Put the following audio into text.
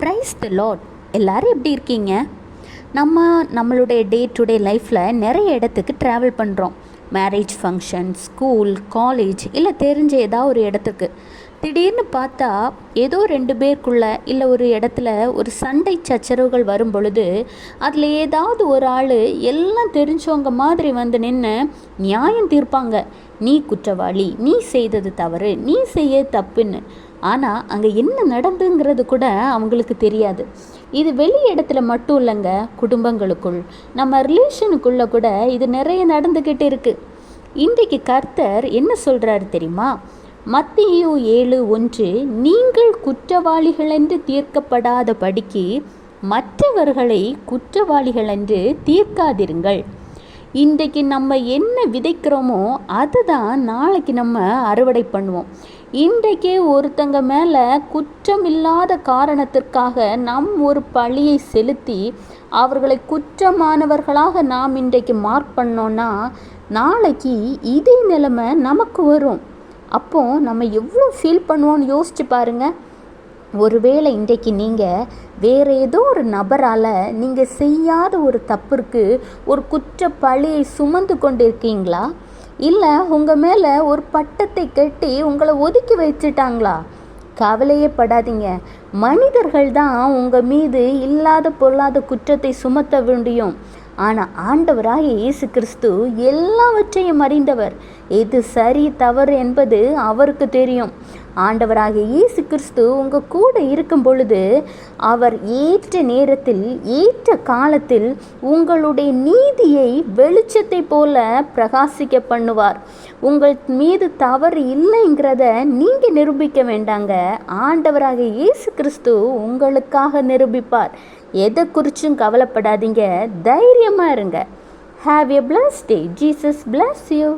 Price த lot எல்லோரும் எப்படி இருக்கீங்க? நம்ம நம்மளுடைய டே டு டே லைஃப்பில் நிறைய இடத்துக்கு ட்ராவல் பண்ணுறோம் மேரேஜ் ஃபங்க்ஷன் ஸ்கூல் காலேஜ் இல்லை தெரிஞ்ச ஏதாவது ஒரு இடத்துக்கு. திடீர்னு பார்த்தா ஏதோ ரெண்டு பேருக்குள்ள இல்லை ஒரு இடத்துல ஒரு சண்டை சச்சரவுகள் வரும் பொழுது அதில் ஏதாவது ஒரு ஆள் எல்லாம் தெரிஞ்சவங்க மாதிரி வந்து நின்று நியாயம் தீர்ப்பாங்க. நீ குற்றவாளி நீ செய்தது தவறு நீ செய்ய தப்புன்னு. ஆனால் அங்கே என்ன நடந்துங்கிறது கூட அவங்களுக்கு தெரியாது. இது வெளி இடத்துல மட்டும் இல்லைங்க குடும்பங்களுக்குள். நம்ம ரிலேஷனுக்குள்ளே கூட இது நிறைய நடந்துக்கிட்டு இருக்குது இன்றைக்கு கர்த்தர் என்ன சொல்கிறாரு தெரியுமா? மத்தியு ஏழு ஒன்று நீங்கள் குற்றவாளிகள் என்று தீர்க்கப்படாத படிக்கு மற்றவர்களை குற்றவாளிகள் என்று தீர்க்காதிருங்கள். இன்றைக்கு நம்ம என்ன விதைக்கிறோமோ அதுதான் நாளைக்கு நம்ம அறுவடை பண்ணுவோம். இன்றைக்கே ஒருத்தங்க மேலே குற்றமில்லாத காரணத்திற்காக நம் ஒரு பழியை செலுத்தி அவர்களை குற்றமானவர்களாக நாம் இன்றைக்கு மார்க் பண்ணோன்னா நாளைக்கு இதே நிலைமை நமக்கு வரும். அப்போ நம்ம எவ்வளோ ஃபீல் பண்ணுவோம்னு யோசிச்சு பாருங்கள் ஒருவேளை இன்றைக்கு நீங்கள் வேறு ஏதோ ஒரு நபரால் நீங்கள் செய்யாத ஒரு தப்பிற்கு ஒரு குற்ற பழியை சுமந்து கொண்டு இருக்கீங்களா இல்லை உங்கள் மேலே ஒரு பட்டத்தை கட்டி உங்களை ஒதுக்கி வச்சுட்டாங்களா? கவலையே படாதீங்க. மனிதர்கள் தான் உங்கள் மீது இல்லாத பொல்லாத குற்றத்தை சுமத்த வேண்டியும். ஆனால் ஆண்டவராக இயேசு கிறிஸ்து எல்லாவற்றையும் அறிந்தவர். எது சரி தவறு என்பது அவருக்கு தெரியும். ஆண்டவராக இயேசு கிறிஸ்து உங்கள் கூட இருக்கும் பொழுது அவர் ஏற்ற நேரத்தில் ஏற்ற காலத்தில் உங்களுடைய நீதியை வெளிச்சத்தை போல பிரகாசிக்க பண்ணுவார். உங்கள் மீது தவறு இல்லைங்கிறத நீங்கள் நிரூபிக்க வேண்டாங்க. ஆண்டவராக இயேசு கிறிஸ்து உங்களுக்காக நிரூபிப்பார். எதை குறிச்சும் கவலைப்படாதீங்க. தைரியமாக இருங்க. Have a bless day Jesus bless you